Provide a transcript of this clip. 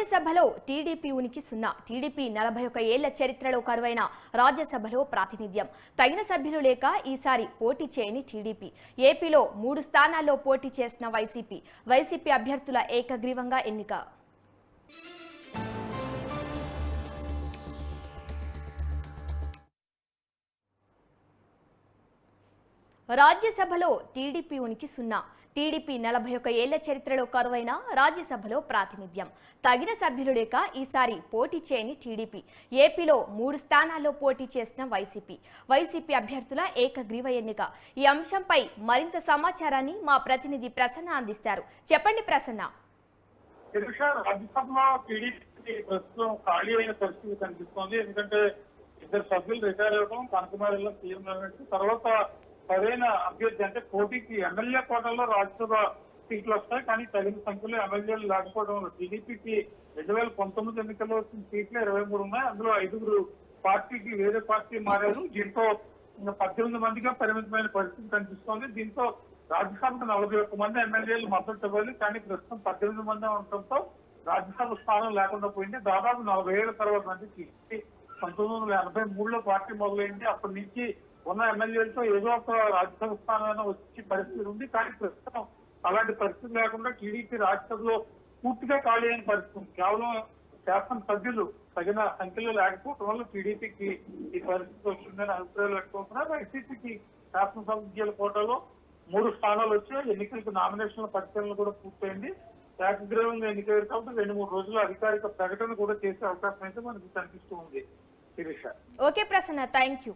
రాజ్యసభలో టీడీపీ ఉనికి సున్నా. టీడీపీ నలభై ఒక ఏళ్ళ చరిత్రలో కరువైన రాజ్యసభలో ప్రాతినిధ్యం. తగిన సభ్యులు లేక ఈసారి పోటీ చేయని టీడీపీ. ఏపీలో మూడు స్థానాల్లో పోటీ చేసిన వైసీపీ. వైసీపీ అభ్యర్థుల ఏకగ్రీవంగా ఎన్నిక. రాజ్యసభలో టీడీపీ ఉనికి సున్నా. టీడీపీ నలభై ఒక ఏళ్ళ చరిత్రలో కరువైన రాజ్యసభలో ప్రాతినిధ్యం. తగిన సభ్యులు లేక ఈసారి పోటీ చేయని టీడీపీ. ఏపీలో మూడు స్థానాల్లో పోటీ చేసిన వైసీపీ. వైసీపీ అభ్యర్థుల ఏకగ్రీవ ఎన్నిక. ఈ అంశంపై మరింత సమాచారాన్ని మా ప్రతినిధి ప్రసన్న అందిస్తారు. చెప్పండి ప్రసన్న. ప్రస్తుతం ఖాళీ అయిన పరిస్థితి కనిపిస్తోంది. ఎందుకంటే ఇద్దరు సభ్యులు రిటైర్ అవ్వడం కనకమారిలో సీఎం తర్వాత సరైన అభ్యర్థి అంటే పోటీకి ఎమ్మెల్యే కోటల్లో రాజ్యసభ సీట్లు వస్తాయి కానీ తగిన సంఖ్యలో ఎమ్మెల్యేలు లేకపోవడం వల్ల టీడీపీకి రెండు వేల పంతొమ్మిది ఎన్నికల్లో వచ్చిన సీట్లు ఇరవై మూడు ఉన్నాయి. అందులో ఐదుగురు పార్టీకి వేరే పార్టీ మారారు. దీంతో పద్దెనిమిది మందిగా పరిమితమైన పరిస్థితి కనిపిస్తోంది. దీంతో రాజ్యసభకు నలభై ఒక్క మంది ఎమ్మెల్యేలు మద్దతు ఇవ్వాలి కానీ ప్రస్తుతం పద్దెనిమిది మంది ఉండటంతో రాజ్యసభ స్థానం లేకుండా పోయింది. దాదాపు నలభై ఏళ్ళ తర్వాత అంటే పంతొమ్మిది వందల ఎనభై మూడులో పార్టీ మొదలైంది. అప్పటి నుంచి ఉన్న ఎమ్మెల్యేలతో ఏదో ఒక రాజ్యసభ స్థానం వచ్చే పరిస్థితి ఉంది. కానీ ప్రస్తుతం అలాంటి పరిస్థితి లేకుండా టీడీపీ రాజ్యసభలో పూర్తిగా ఖాళీ అయిన పరిస్థితి కేవలం శాసన సభ్యులు తగిన సంఖ్యలో లేకపోవడం వల్ల టీడీపీకి ఈ పరిస్థితి వస్తుందని అభిప్రాయాలు పెట్టుకుంటున్నారు ఎన్సీసీకి శాసనసభ్యుల కోటాలో మూడు స్థానాలు వచ్చాయి. ఎన్నికలకు నామినేషన్ల పరిశీలన కూడా పూర్తయింది. ఏకగ్రీవంగా ఎన్నికయ్యారు కాబట్టి రెండు మూడు రోజులు అధికారిక ప్రకటన కూడా చేసే అవకాశం అయితే మనకు కనిపిస్తూ ఉంది. Sirisha. Okay Prasanna thank you